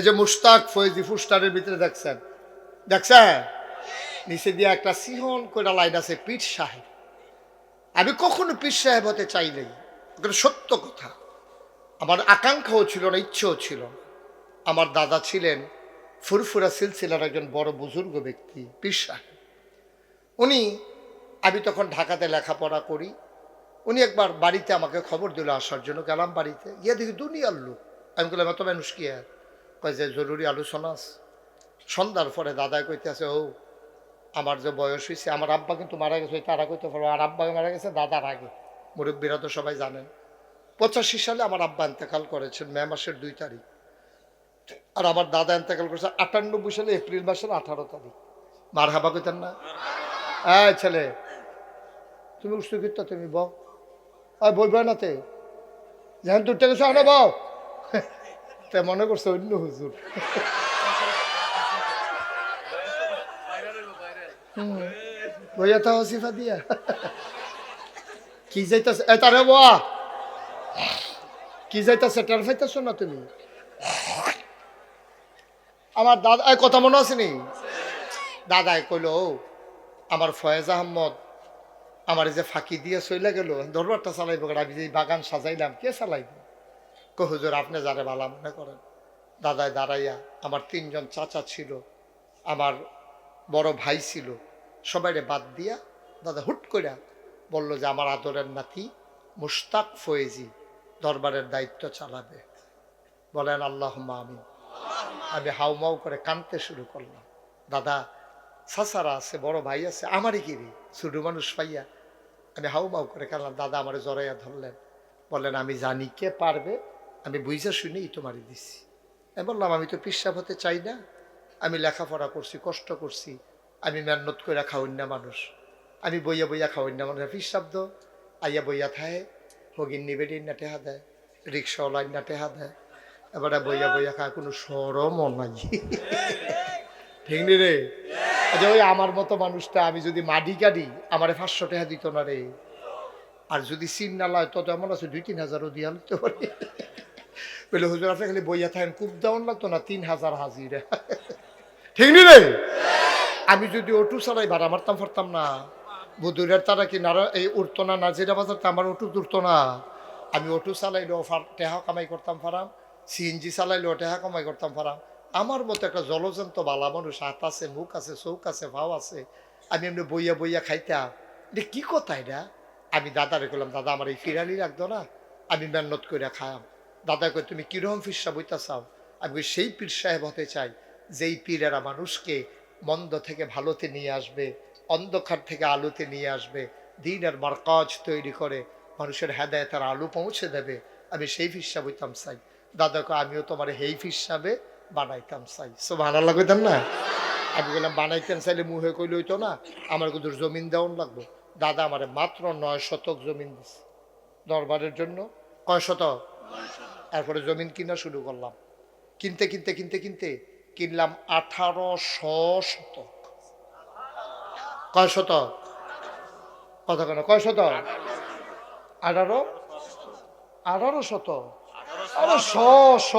এই যে মুস্তাক ফৈজি ফুস্টারের ভিতরে দেখছেন? দেখছেন? নিচে দিয়ে একটা সিহন করে লাইন আছে, পীর সাহেব। আমি কখনো পীর সাহেব হতে চাই নাই। সত্য কথা। আমার আকাঙ্ক্ষাও ছিল না, ইচ্ছেও ছিল আমার দাদা ছিলেন ফুরফুরা সিলসিলার একজন বড় বুজুর্গ ব্যক্তি, পীর সাহেব। উনি, আমি তখন ঢাকাতে লেখাপড়া করি। উনি একবার বাড়িতে আমাকে খবর দিল আসার জন্য, গেলাম বাড়িতে। গিয়ে দেখি দুনিয়ার লোক। আমি বললাম, এত মানুষ কি আর? কয় যে জরুরি আলোচনা আছে। সন্ধ্যার পরে কইতে আছে ও, আমার যে বয়স হয়েছে আমার আব্বা কিন্তু মারা গেছে, তারা কইতে পারব আর আব্বা মারা গেছে, দাদার আগে। মুরব্বীরা তো সবাই জানেন। পঁচাশি সালে আমার আব্বা এন্তেকাল করেছেন, মে মাসের দুই তারিখ। আর আমার দাদা এন্তেকাল করেছে আটানব্বই সালে, এপ্রিল মাসের আঠারো তারিখ। মার হাবা কইতেন না? হ্যাঁ ছেলে, তুমি উৎসু কিত্তা তুমি বউ। আর বলবে না তে? যেন দুটো তে মনে করছে অন্য হুজুর। বইয়া তো হসিফা দিয়া। কি যাইতাছে? এ তারে বাবা কি যাইতাছে? টের পাইতেছ না তুমি? আমার দাদা কথা মনে আছে নি? দাদাই কইল আমার ফয়েজ আহমদ আমার যে ফাঁকি দিয়ে চলে গেল, দরবারটা চালাইব আমি যে বাগান সাজাইলাম, কে চালাইব? কো, হুজুর, আপনি যারে বালা মনে করেন। দাদায় দাঁড়াইয়া, আমার তিনজন চাচা ছিল, আমার বড় ভাই ছিল, সবাইরে বাদ দিয়া দাদা হুট করে বলল যে, আমার আদরের নাতি মুশতাক ফয়েজি দরবারের দায়িত্ব চালাবে। বলেন আল্লাহ আমিন। আমি হাউমাউ করে কানতে শুরু করলাম। দাদা সাসারা আছে, বড় ভাই আছে, আমারই কি রে ছোট মানুষ পাইয়া। আমি হাউমাউ করে কানলাম, দাদা আমার জড়াইয়া ধরলেন। বলেন, আমি জানি কে পারবে আমি বুঝা শুনেই তোমারই দিছি। আমি বললাম, আমি তো পিসাব হতে চাই না। আমি লেখাপড়া করছি, কষ্ট করছি। আমি মেহনত করে খাওয়ান না মানুষ। আমি বইয়া বইয়া খাওয়ান না মানুষ। পিসাব দো। আইয়া বইয়া থায়। হগিন নিবেদি না টেহা দেয়। রিক্সাওয়ালাই না টেহা দেয়। এবারে বইয়া বইয়া খায়, কোনো সরমও নাই। ঠিক নি রে? আচ্ছা ওই আমার মতো মানুষটা আমি যদি মাডি কাটি, আমারে পাঁচশো টাকা দিত না রে। আর যদি সিন না লয় তত এমন আছে, দুই, তিন হাজারও দিয়ে আনতে পারে। বলে হুজুর আপনি খালি বইয়া থাকেন, খুব দেওয়ান লাগতো না, তিন হাজার হাজিরা। ঠিক নি আমি যদি অটু চালাই ভাড়া মারতাম পারতাম না। বুধুরের তারা কি নারা এই উঠতো না, নাজিরা বাজার তো আমার অটু উঠতো না। আমি অটু চালাইলেও টেহা কামাই করতাম ফারাম। সিএনজি চালাইলেও টেহা কামাই করতাম ফারাম। আমার মতো একটা জলজন্ত বালা মানুষ, হাত আছে, মুখ আছে চৌক আছে, ভাও আছে, আমি এমনি বইয়া বইয়া খাইতাম। এটা কি কথা এটা? আমি দাদারে করলাম দাদা, আমার এই ফিরালি রাখতো না, আমি মেহনত করে খায়াম দাদা কই তুমি কীরকম ফিরসা বইতা চাও আমি সেই পীর সাহেব হতে চাই, যেই পীরেরা মানুষকে মন্দ থেকে ভালোতে নিয়ে আসবে, অন্ধকার থেকে আলোতে নিয়ে আসবে দিন আর মার্কাজ তৈরি করে মানুষের হেদায়তার আলো পৌঁছে দেবে, আমি সেই ফিরসা বইতাম চাই। দাদাকে আমিও তোমার এই হিসাবে বানাইতাম চাই। সো ভালো লাগতাম না? আমি বললাম বানাইতেন চাইলে মুহে কইলে হইতো না, আমার কিন্তু জমিন দেওয়ান লাগবো। দাদা আমার মাত্র নয় শতক জমিন দিছে, দরবারের জন্য। কয় শতক তারপরে জমিন কিনা শুরু করলাম। কিনতে কিনতে কিনতে কিনতে কিনলাম আঠারোশো শতক। কয় শতক কত কেন? কয় শতক আঠারো? আঠারো শতক। আরে শ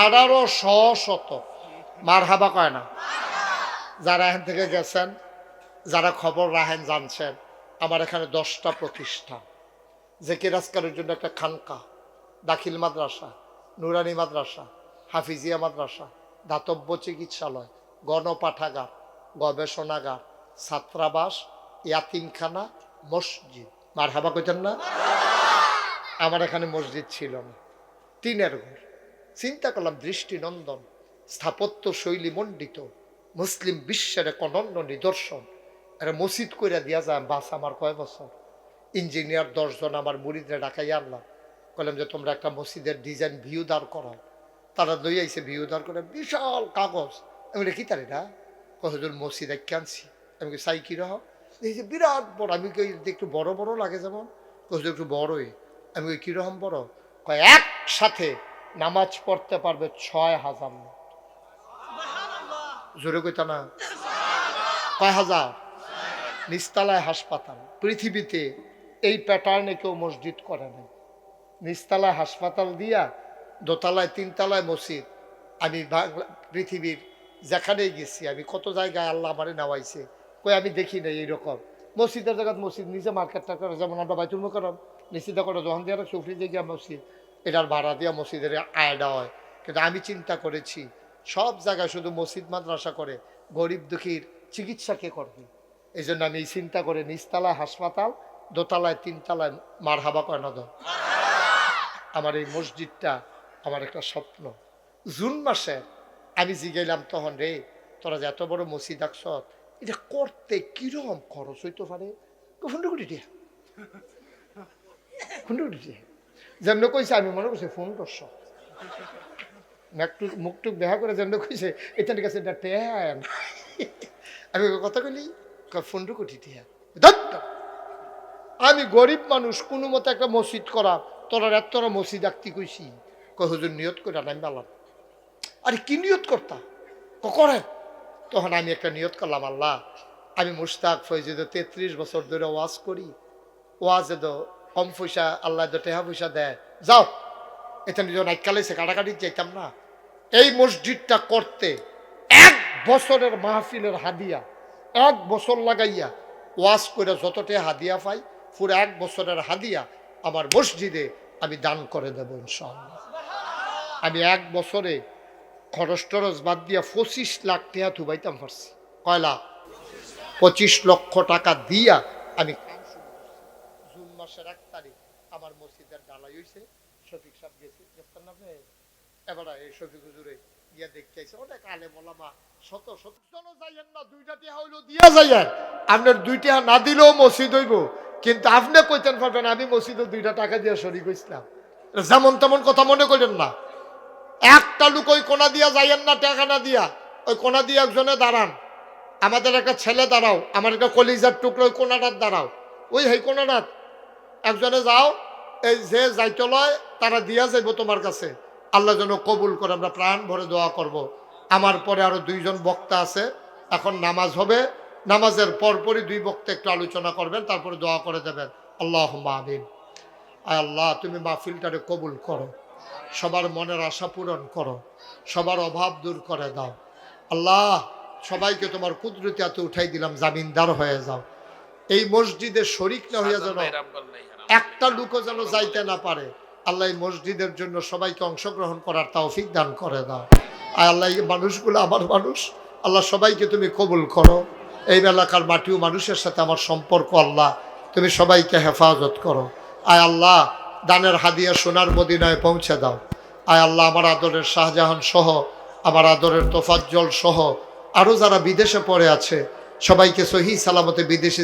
আঠারো শ শতক। মার হাবা কয় না? যারা এখান থেকে গেছেন, যারা খবর রাখেন, জানছেন আমার এখানে দশটা প্রতিষ্ঠান যে কেরাজকারের জন্য একটা খানকা, দাখিল মাদ্রাসা, নুরানি মাদ্রাসা, হাফিজিয়া মাদ্রাসা, দাতব্য চিকিৎসালয়, গণপাঠাগার, গবেষণাগার, ছাত্রাবাস, ইয়াতিমখানা, মসজিদ। মার হাবা কইতেন না? আমার এখানে মসজিদ ছিল না। টিনের ঘর। চিন্তা করলাম দৃষ্টিনন্দন স্থাপত্য শৈলী মণ্ডিত, মুসলিম বিশ্বের এক অনন্য নিদর্শন। একটা মসজিদ করে দিয়া যায় বাস আমার কয় বছর ইঞ্জিনিয়ার দশজন আমার মুড়িদে ডাকাই আনলাম বললাম যে তোমরা একটা মসজিদের ডিজাইন ভিউ দাঁড় করো তারা লই আইসে ভিউ দাঁড় করে বিশাল কাগজ আমি কি তার এটা কতজন মসজিদ একে আনছি আমি কি সাই কি রহ যে বিরাট বড় আমি কই একটু বড় বড় লাগে যেমন কত একটু বড়ই আমি কি কীরকম বড় কয় একসাথে নামাজ পড়তে পারবে ছয় হাজার। জোরে কইতা না কয় হাজার নিস্তালায় হাসপাতাল। পৃথিবীতে এই প্যাটার্নে কেউ মসজিদ করে নাই। নিচতলায় হাসপাতাল দিয়া দোতলায়, তিনতলায় মসজিদ। আমি পৃথিবীর যেখানেই গেছি, আমি কত জায়গায় আল্লাহ আমারে নেওয়াইছে কই আমি দেখি নাই এইরকম। মসজিদের জায়গায় মসজিদ, নিজে মার্কেটটা করে যেমন আমরা বাইতুল মোকরম নিশ্চিত করে যখন দিয়ে সুফরি দিয়ে গিয়া মসজিদ, এটার ভাড়া দিয়া মসজিদের আয়ডা হয়। কিন্তু আমি চিন্তা করেছি, সব জায়গায় শুধু মসজিদ, মাদ্রাসা করে গরিব দুঃখীর চিকিৎসা কে করবে? এই জন্য আমি চিন্তা করে, নিচতলায় হাসপাতাল, দোতলায় তিনতলায় মার হাবা কয় না দাও আমার এই মসজিদটা আমার একটা স্বপ্ন। জুন মাসে আমি জিগাইলাম তখন, রে, তোরা যে এত বড় মসজিদ আঁকছ, এটা করতে কীরকম খরচ হইতে পারে? পনেরো কোটি টিয়া পনেরো কোটি টিয়া যেমন কইছে, আমি মনে করছি পনেরোশো মুখটুক মুখটুক দেখা করে যেমন কইছে, এটা কাছে এটা টেন আমি কথা কইলি পনেরো কোটি ধুৎ। আমি গরিব মানুষ, কোনো মতে একটা মসজিদ করা, তোরা এত তোরা মসজিদ আঁকতি কইছি। হুজুর, নিয়ত করে আমি বললাম আরে, কি নিয়ত করতা? ক, করেন। তখন আমি একটা নিয়ত করলাম, আল্লাহ, আমি মুস্তাক ফৈজিদ তেত্রিশ বছর ধরে ওয়াজ করি। ওয়াজে তো কম পয়সা, আল্লাহ তো টেহা পয়সা দেয়। যাও। এটা নিজের নাইকালেছে কাটাকাটি চাইতাম না। এই মসজিদটা করতে এক বছরের মাহফিলের হাদিয়া এক বছর লাগাইয়া ওয়াশ করে যতটা হাদিয়া পাই, পুরো এক বছরের হাদিয়া আমার মসজিদে আমি দান করে দেবো ইনশাআল্লাহ। আমি এক বছরে খরচ টরচ বাদ দিয়া পঁচিশ লাখ টাকা থুবাইতাম পারছি। কয়লা? পঁচিশ লক্ষ টাকা দিয়া আমি। জুন মাসের এক তারিখ আমার মসজিদের ডালাই হয়েছে শফিক সাহেব গেছে। এবার এই শফিক হুজুরে যাইয়েন না, দুইটা টিহা দিয়া যাইয়েন। আপনার দুইটা না দিলেও মসজিদ হইব। কিন্তু আপনি কইতেন পারবেন আমি মসজিদে দুইটা টাকা দিয়ে শরিক হইছিলাম। যেমন তেমন কথা মনে করেন না। একটা লোক ওই কোনা দিয়া যাইয়েন না, টাকা না দিয়া। ওই কোনা দিয়ে একজনে দাঁড়ান। আমাদের একটা ছেলে দাঁড়াও, আমার একটা কলিজার টুকরো ওই কোনাটার দাঁড়াও। ওই হেই কোনাটার। একজনে যাও, এই যে যাইতে লয়, তারা দিয়া যাইব তোমার কাছে। আল্লাহ যেন কবুল করে আমরা প্রাণ ভরে দোয়া করব। আমার পরে আরও দুইজন বক্তা আছে। এখন নামাজ হবে। নামাজের পরপরই দুই বক্তা একটু আলোচনা করবেন তারপরে দোয়া করে দেবেন। আল্লাহ আয় আল্লাহ তুমি মাহফিলটারে কবুল করো। সবার মনের আশা পূরণ করো। সবার অভাব দূর করে দাও। আল্লাহ সবাইকে তোমার কুদরতি হাতে উঠাই দিলাম জামিনদার হয়ে যাও। এই মসজিদের শরিক না হইয়া যেন একটা লোকও যেন যাইতে না পারে। আল্লাহ মসজিদের জন্য সবাইকে অংশগ্রহণ করার তৌফিক দান করে দাও। আর আল্লাহ মানুষগুলো আমার মানুষ। আল্লাহ, সবাইকে তুমি কবুল করো। এই এলাকার মাটিও মানুষের সাথে আমার সম্পর্ক, আল্লাহ। তুমি সবাইকে হেফাজত করো। আয় আল্লাহ, দানের হাদিয়া সোনার মদিনায় পৌঁছে দাও। আয় আল্লাহ, আমার আদরের শাহজাহান সহ, আমার আদরের তোফাজ্জল সহ আরও যারা বিদেশে পড়ে আছে, সবাইকে সহি সালামতে বিদেশে